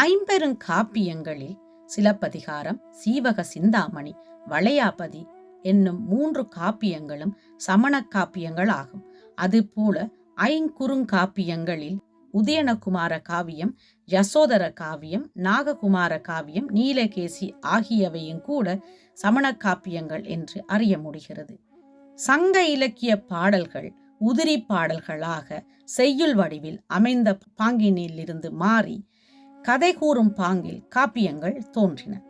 ஐம்பெரும் காப்பியங்களில் சிலப்பதிகாரம் சீவக சிந்தாமணி வளையாபதி என்னும் மூன்று காப்பியங்களும் சமண காப்பியங்கள் ஆகும் அதுபோல ஐங்குறுங்காப்பியங்களில் உதயனகுமார காவியம் யசோதர காவியம் நாககுமார காவியம் நீலகேசி ஆகியவையும் கூட சமண காப்பியங்கள் என்று அறிய முடிகிறது. சங்க இலக்கிய பாடல்கள் உதிரி பாடல்களாக செய்யுள் வடிவில் அமைந்த பாங்கினிலிருந்து மாறி கதை கூறும் பாங்கில் காப்பியங்கள் தோன்றின.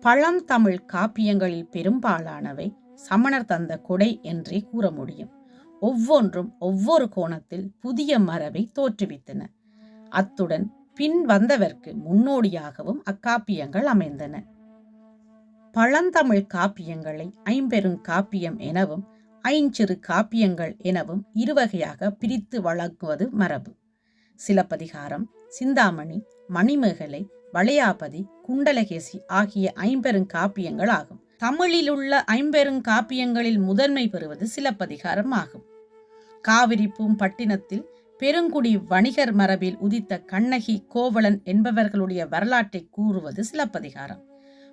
பழந்தமிழ் காப்பியங்களில் பெரும்பாலானவை சமணர் தந்த கொடை என்றே கூற முடியும். ஒவ்வொன்றும் ஒவ்வொரு கோணத்தில் புதிய மரபை தோற்றுவித்தன. அத்துடன் பின் வந்தவர்க்கு முன்னோடியாகவும் அக்காப்பியங்கள் அமைந்தன. பழந்தமிழ் காப்பியங்களை ஐம்பெருங் காப்பியம் எனவும் ஐஞ்சிறு காப்பியங்கள் எனவும் இருவகையாக பிரித்து வழங்குவது மரபு. சிலப்பதிகாரம் சிந்தாமணி மணிமேகலை வளையாபதி குண்டலகேசி ஆகிய ஐம்பெருங்காப்பியங்கள் ஆகும். தமிழிலுள்ள ஐம்பெருங் காப்பியங்களில் முதன்மை பெறுவது சிலப்பதிகாரம் ஆகும். காவிரி பூம்பட்டினத்தில் பெருங்குடி வணிகர் மரபில் உதித்த கண்ணகி கோவலன் என்பவர்களுடைய வரலாற்றை கூறுவது சிலப்பதிகாரம்.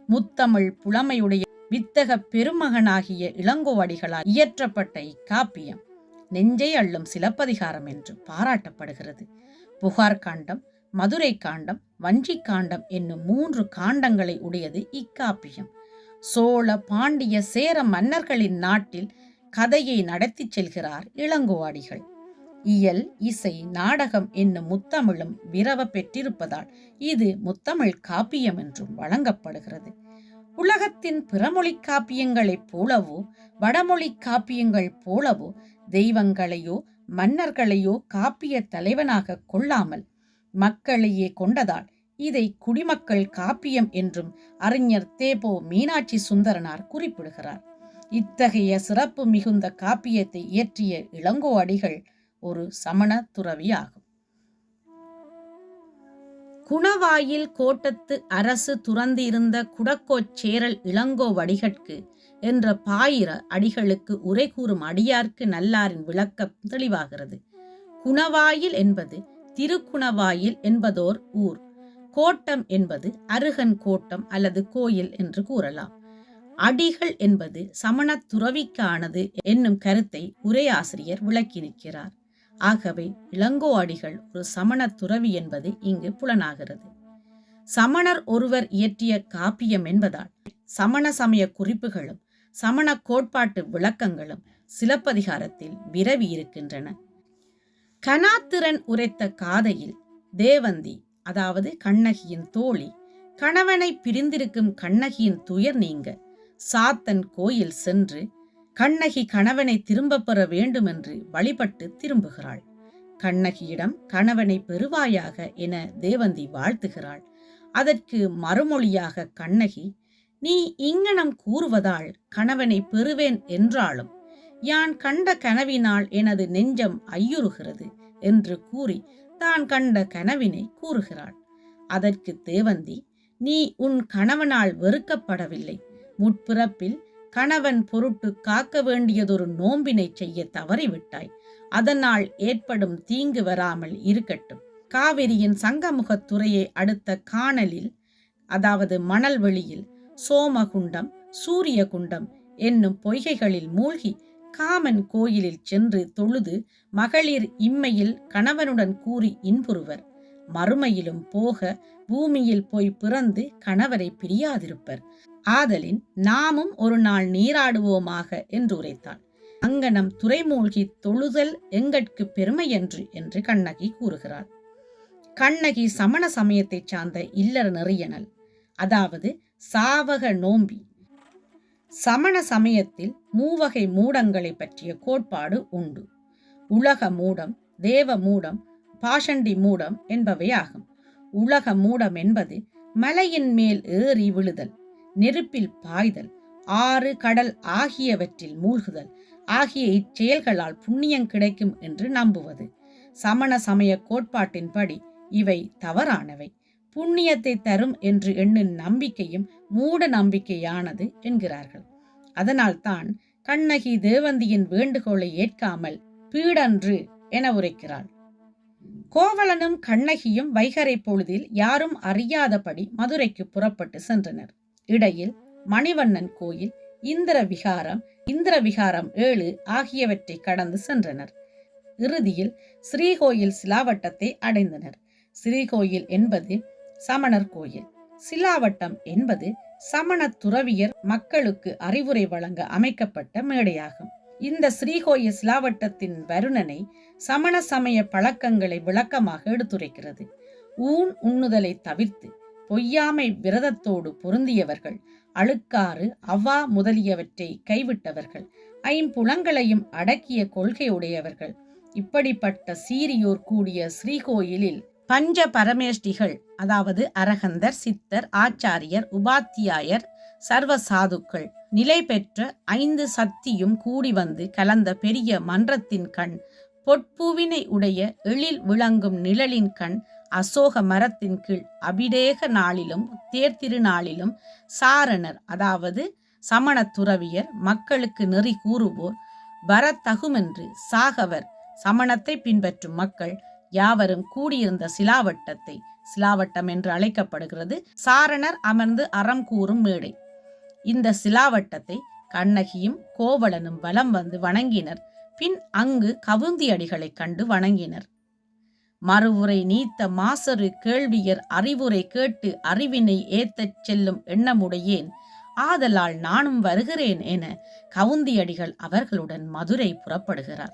முத்தமிழ் புலமையுடைய வித்தக பெருமகனாகிய இளங்கோவடிகளால் இயற்றப்பட்ட இக்காப்பியம். நெஞ்சை அள்ளும் சிலப்பதிகாரம் என்று பாராட்டப்படுகிறது. புகார் காண்டம் மதுரை காண்டம் வஞ்சி காண்டம் என்னும் மூன்று காண்டங்களை உடையது இக்காப்பியம். சோழ பாண்டிய சேர மன்னர்களின் நாட்டில் கதையை நடத்திச் செல்கிறார் இளங்கோவாடிகள். இயல் இசை நாடகம் என்னும் முத்தமிழும் விரவ பெற்றிருப்பதால் இது முத்தமிழ் காப்பியம் என்றும் வழங்கப்படுகிறது. உலகத்தின் பிறமொழி காப்பியங்களைப் போலவோ வடமொழி காப்பியங்கள் போலவோ தெய்வங்களையோ மன்னர்களையோ காப்பிய தலைவனாக கொள்ளாமல் மக்களையே கொண்டதால் இதை குடிமக்கள் காப்பியம் என்றும் அறிஞர் தேபோ மீனாட்சி சுந்தரனார் குறிப்பிடுகிறார். இத்தகைய சிறப்பு மிகுந்த காப்பியத்தை இயற்றிய இளங்கோ அடிகள் ஒரு சமண துறவி ஆகும் குணவாயில் கோட்டத்து அரசு துறந்திருந்த குடக்கோச் சேரல் இளங்கோ வடிகட்கு என்ற பாயிர அடிகளுக்கு உரை கூறும் அடியார்க்கு நல்லாரின் விளக்கம் தெளிவாகிறது. குணவாயில் என்பது திருக்குணவாயில் என்பதோர் ஊர். கோட்டம் என்பது அருகன் கோட்டம் அல்லது கோயில் என்று கூறலாம். அடிகள் என்பது சமண துறவிக்கானது என்னும் கருத்தை உரையாசிரியர் விளக்கி நிற்கிறார். ஆகவே இளங்கோ அடிகள் ஒரு சமண துறவி என்பது இங்கு புலனாகிறது. சமணர் ஒருவர் இயற்றிய காப்பியம் என்பதால் சமண சமய குறிப்புகளும் சமண கோட்பாட்டு விளக்கங்களும் சிலப்பதிகாரத்தில் விரவி இருக்கின்றன. கனாத்திரன் உரைத்த காதையில் தேவந்தி அதாவது கண்ணகியின் தோழி கணவனை பிரிந்திருக்கும் கண்ணகியின் துயர் நீங்க சாத்தன் கோயில் சென்று கண்ணகி கணவனை திரும்பப் பெற வேண்டுமென்று வழிபட்டு திரும்புகிறாள். கண்ணகியிடம் கணவனை பெறுவாயாக என தேவந்தி வாழ்த்துகிறாள். அதற்கு மறுமொழியாக கண்ணகி நீ இங்கனம் கூறுவதால் கணவனை பெறுவேன் என்றாலும் யான் கண்ட கனவினால் எனது நெஞ்சம் ஐயுறுகிறது என்று கூறி தான் கண்ட கனவினை கூறுகிறாள். அதற்கு தேவந்தி நீ உன் கணவனால் வெறுக்கப்படவில்லை. முற்பிறப்பில் கணவன் பொருட்டு காக்க வேண்டியதொரு நோம்பினை செய்ய தவறிவிட்டாய். அதனால் ஏற்படும் தீங்கு வராமல் இருக்கட்டும். காவிரியின் சங்கமுகத் துறையை அடுத்த காணலில் அதாவது மணல் வெளியில் சோமகுண்டம் சூரியகுண்டம் என்னும் பொய்கைகளில் மூழ்கி காமன் கோயிலில் சென்று தொழுது மகளிர் இம்மையில் கணவனுடன் கூறி இன்புறுவர். மறுமையிலும் போக பூமியில் போய் பிறந்து கணவரை பிரியாதிருப்பர். ஆதலின் நாமும் ஒரு நாள் நீராடுவோமாக என்று உரைத்தாள் அங்கனம் துறைமூழ்கி தொழுதல் எங்கட்கு பெருமையன்று என்று கண்ணகி கூறுகிறாள். கண்ணகி சமண சமயத்தைச் சார்ந்த இல்லற நெறியனல் அதாவது சாவக நோம்பி. சமண சமயத்தில் மூவகை மூடங்களை பற்றிய கோட்பாடு உண்டு. உலக மூடம் தேவ மூடம் பாஷண்டி மூடம் என்பவை ஆகும் உலக மூடம் என்பது மலையின் மேல் ஏறி விழுதல். நெருப்பில் பாய்தல் ஆறு கடல் ஆகியவற்றில் மூழ்குதல் ஆகிய இச்செயல்களால் புண்ணியம் கிடைக்கும் என்று நம்புவது. சமண சமய கோட்பாட்டின்படி இவை தவறானவை. புண்ணியத்தை தரும் என்று எண்ணும் நம்பிக்கையும் மூட நம்பிக்கையானது என்கிறார்கள். அதனால்தான் கண்ணகி தேவந்தியின் வேண்டுகோளை ஏற்காமல் பீடன்று என உரைக்கிறாள். கோவலனும் கண்ணகியும் வைகரை பொழுதில் யாரும் அறியாதபடி மதுரைக்கு புறப்பட்டு சென்றனர். இடையில் மணிவண்ணன் கோயில் இந்திர விகாரம் இந்திர விகாரம் ஏழு ஆகியவற்றை கடந்து சென்றனர். இறுதியில் ஸ்ரீகோயில் சிலாவட்டத்தை அடைந்தனர். ஸ்ரீகோயில் என்பது சமணர் கோயில். சிலாவட்டம் என்பது சமண துறவியர் மக்களுக்கு அறிவுரை வழங்க அமைக்கப்பட்ட மேடையாகும். இந்த ஸ்ரீகோயில் சிலாவட்டத்தின் வருணனை சமண சமய பழக்கங்களை விளக்கமாக எடுத்துரைக்கிறது. ஊன் உண்ணுதலை தவிர்த்து பொய்யாமை விரதத்தோடு பொருந்தியவர்கள் அழுக்காறு அவா முதலியவற்றை கைவிட்டவர்கள் ஐம்புலங்களையும் அடக்கிய கொள்கையுடையவர்கள். இப்படிப்பட்ட சீரியோர் கூடிய ஸ்ரீகோயிலில் பஞ்ச பரமேஷ்டிகள் அதாவது அரகந்தர் சித்தர் ஆச்சாரியர் உபாத்தியாயர் சர்வ சாதுக்கள் நிலை பெற்ற ஐந்து சக்தியும் கூடி வந்து கலந்த பெரிய மன்றத்தின் கண் பொற்பூவினை உடைய எழில் விளங்கும் நிழலின் கண் அசோக மரத்தின் கீழ் அபிடேக நாளிலும் தேர்திருநாளிலும் சாரணர் அதாவது சமணத்துறவியர் மக்களுக்கு நெறி கூறுவோர் வரத்தகுமென்று சாகவர் சமணத்தை பின்பற்றும் மக்கள் யாவரும் கூடியிருந்த சிலாவட்டத்தை சிலாவட்டம் என்று அழைக்கப்படுகிறது சாரணர் அமர்ந்து அறம் கூறும் மேடை. இந்த சிலாவட்டத்தை கண்ணகியும் கோவலனும் வலம் வந்து வணங்கினர். பின் அங்கு கவுந்தியடிகளைக் கண்டு வணங்கினர். மறுவுரை நீத்த மாசரு கேள்வியர் அறிவுரை கேட்டு அறிவினை ஏத்தச் செல்லும் எண்ணமுடையேன். ஆதலால் நானும் வருகிறேன் என கவுந்தியடிகள் அவர்களுடன் மதுரை புறப்படுகிறார்.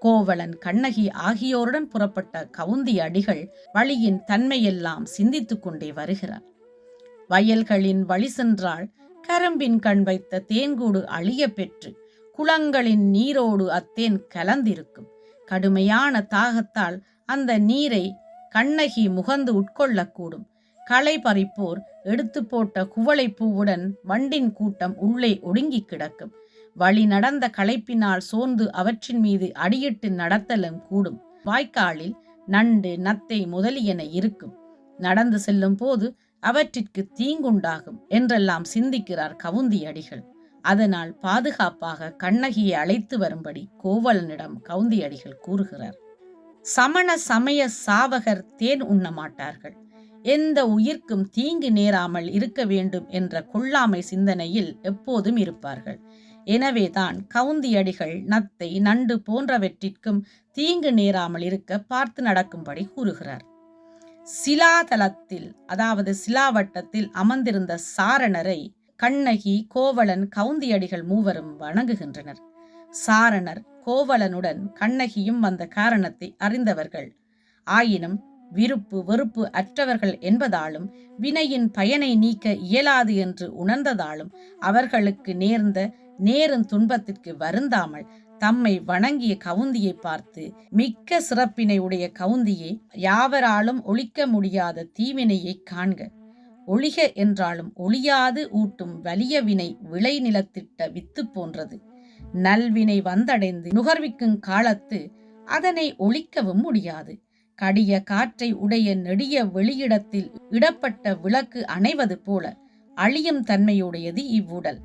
கோவலன் கண்ணகி ஆகியோருடன் புறப்பட்ட கவுந்தி அடிகள் வழியின் தன்மையெல்லாம் சிந்தித்துக் கொண்டே வருகிறார். வயல்களின் வழி சென்றால் கரம்பின் கண் வைத்த தேன்கூடு அழிய பெற்று குளங்களின் நீரோடு அத்தேன் கலந்திருக்கும். கடுமையான தாகத்தால் அந்த நீரை கண்ணகி முகந்து உட்கொள்ளக்கூடும். களை பறிப்போர் எடுத்து போட்ட குவளை பூவுடன் வண்டின் கூட்டம் உள்ளே ஒடுங்கி கிடக்கும். வழி நடந்த களைப்பினால் சோர்ந்து அவற்றின் மீது அடியிட்டு நடத்தலும் கூடும். வாய்க்காலில் நண்டு நத்தை முதலியன இருக்கும். நடந்து செல்லும் போது அவற்றிற்கு தீங்குண்டாகும் என்றெல்லாம் சிந்திக்கிறார் கவுந்தி அடிகள் அதனால் பாதுகாப்பாக கண்ணகியை அழைத்து வரும்படி கோவலனிடம் கவுந்தியடிகள் கூறுகிறார். சமண சமய சாவகர் தேன் உண்ண மாட்டார்கள் எந்த உயிர்க்கும் தீங்கு நேராமல் இருக்க வேண்டும் என்ற கொள்ளாமை சிந்தனையில் எப்போதும் இருப்பார்கள். எனவேதான் கவுந்தியடிகள் நத்தை நண்டு போன்றவற்றிற்கும் தீங்கு நேராமல் இருக்க பார்த்து நடக்கும்படி கூறுகிறார். சிலாதலத்தில் அதாவது சிலாவட்டத்தில் அமர்ந்திருந்த சாரணரை கண்ணகி கோவலன் கவுந்தியடிகள் மூவரும் வணங்குகின்றனர். சாரணர் கோவலனுடன் கண்ணகியும் வந்த காரணத்தை அறிந்தவர்கள். ஆயினும் விருப்பு வெறுப்பு அற்றவர்கள் என்பதாலும் வினையின் பயனை நீக்க இயலாது என்று உணர்ந்ததாலும் அவர்களுக்கு நேர்ந்த நேரும் துன்பத்திற்கு வருந்தாமல் தம்மை வணங்கிய கவுந்தியை பார்த்து மிக்க சிறப்பினை உடைய கவுந்தியை யாவராலும் ஒழிக்க முடியாத தீவினையை காண்க. ஒளிக என்றாலும் ஒளியாது ஊட்டும் வலிய வினை விளை நிலத்திட்ட வித்து போன்றது. நல்வினை வந்தடைந்து நுகர்விக்கும் காலத்து அதனை ஒழிக்கவும் முடியாது. கடிய காற்றை உடைய நெடிய வெளியிடத்தில் இடப்பட்ட விளக்கு அணைவது போல அழியும் தன்மையுடையது இவ்வுடல்.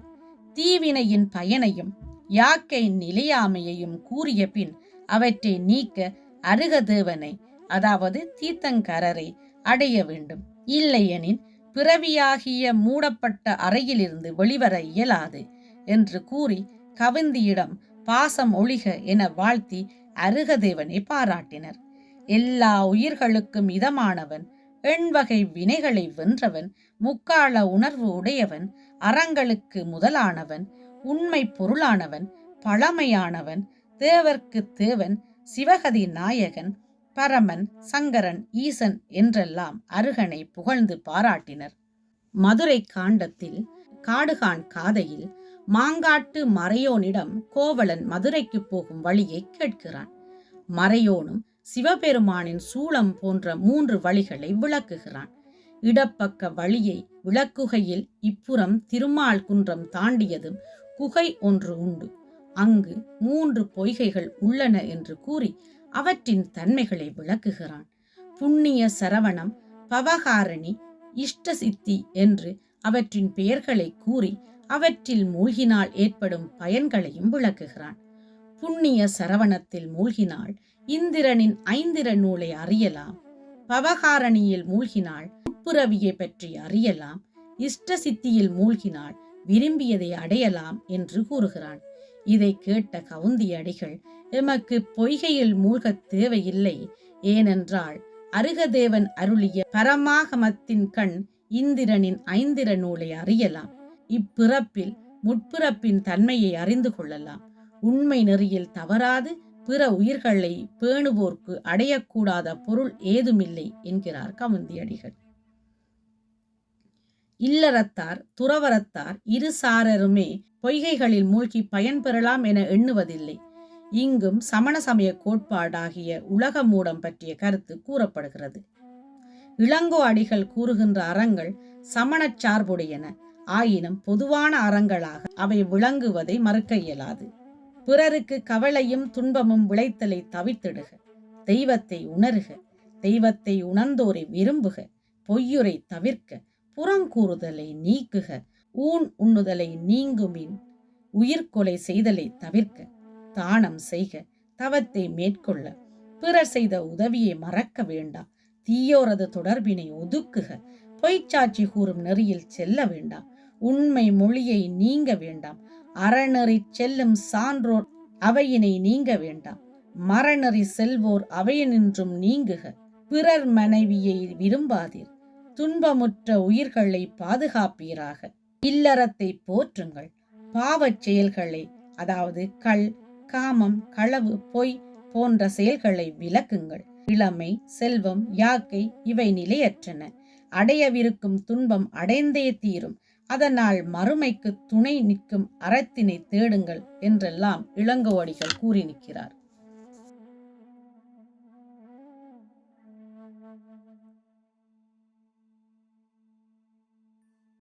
தீவினையின் பயனையும் யாக்கை நிலையாமையையும் கூறிய பின் அவற்றை நீக்க அருகதேவனை அதாவது தீர்த்தங்கரரை அடைய வேண்டும். இல்லையெனின் பிறவியாகிய மூடப்பட்ட அறையிலிருந்து வெளிவர இயலாது என்று கூறி கவிந்தியிடம் பாசம் ஒழிக என வாழ்த்தி அருகதேவனை பாராட்டினர். எல்லா உயிர்களுக்கும் இதமானவன் எண்வகை வினைகளை வென்றவன் முக்கால உணர்வு உடையவன் அறங்களுக்கு முதலானவன் உண்மை பொருளானவன் பழமையானவன் தேவர்க்கு தேவன் சிவகதி நாயகன் பரமன் சங்கரன் ஈசன் என்றெல்லாம் அருகனை புகழ்ந்து பாராட்டினர். மதுரை காண்டத்தில் காடுகான் காதையில் மாங்காட்டு மறையோனிடம் கோவலன் மதுரைக்கு போகும் வழியை கேட்கிறான். மறையோனும் சிவபெருமானின் சூளம் போன்ற மூன்று வழிகளை விளக்குகிறான். இடப்பக்க வழியை விளக்குகையில் இப்புறம் திருமால் குன்றம் தாண்டியதும் குகை ஒன்று உண்டு. அங்கு மூன்று பொய்கைகள் உள்ளன என்று கூறி அவற்றின் தன்மைகளை விளக்குகிறான். புண்ணிய சரவணம் பவகாரணி இஷ்டசித்தி என்று அவற்றின் பெயர்களை கூறி அவற்றில் மூழ்கினால் ஏற்படும் பயன்களையும் விளக்குகிறான். புண்ணிய சரவணத்தில் மூழ்கினால் இந்திரனின் ஐந்திர நூலை அறியலாம். பவகாரணியில் மூழ்கினாள் உட்புறவியை பற்றி அறியலாம். இஷ்ட சித்தியில் மூழ்கினாள் விரும்பியதை அடையலாம் என்று கூறுகிறான். இதை கேட்ட கவுந்தி அடிகள் எமக்கு பொய்கையில் மூழ்கத் தேவையில்லை. ஏனென்றால் அருகதேவன் அருளிய பரமாகமத்தின் கண் இந்திரனின் ஐந்திர நூலை அறியலாம். இப்பிறப்பில் முற்பிறப்பின் தன்மையை அறிந்து கொள்ளலாம். உண்மை நெறியில் தவறாது பிற உயிர்களை பேணுவோர்க்கு அடையக்கூடாத பொருள் ஏதுமில்லை என்கிறார் கவுந்தியடிகள் இல்லறத்தார் துறவரத்தார் இரு சாரருமே பொய்கைகளில் மூழ்கி பயன்பெறலாம் என எண்ணுவதில்லை. இங்கும் சமண சமய கோட்பாடாகிய உலக மூடம் பற்றிய கருத்து கூறப்படுகிறது. இளங்கோ அடிகள் கூறுகின்ற அறங்கள் சமணச் சார்புடையன. ஆயினும் பொதுவான அறங்களாக அவை விளங்குவதை மறுக்க இயலாது. பிறருக்கு கவலையும் துன்பமும் விளைத்தலை தவித்திடுக. தெய்வத்தை உணருக. தெய்வத்தை உணர்ந்தோரை விரும்புக. பொய்யுரை தவிர்க்க. புறங்கூறுதலை நீக்குக. ஊன் உண்ணுதலை நீங்குமின். உயிர்கொலை செய்தலை தவிர்க்க. தானம் செய்க. தவத்தை மேற்கொள்ள. பிறர் செய்த உதவியை மறக்க வேண்டாம் தீயோரது தொடர்பினை ஒதுக்குக. பொய்ச்சாட்சி கூறும் நெறியில் செல்ல வேண்டாம் உண்மை மொழியை நீங்க வேண்டாம் அறநெறி செல்லும் சான்றோர் அவையினை நீங்க வேண்டாம் மரநெறி செல்வோர் அவையினின்றும் நீங்குக. பிறர் மனைவியை விரும்பாதீர். துன்பமுற்ற உயிர்களை பாதுகாப்பீராக. இல்லறத்தை போற்றுங்கள். பாவச் செயல்களை அதாவது கள் காமம் களவு பொய் போன்ற செயல்களை விலக்குங்கள் இளமை செல்வம் யாக்கை இவை நிலையற்றன. அடையவிருக்கும் துன்பம் அடைந்தே தீரும். அதனால் மறுமைக்கு துணை நிற்கும் அறத்தினை தேடுங்கள் என்றெல்லாம் இளங்கோவடிகள் கூறி நிற்கிறார்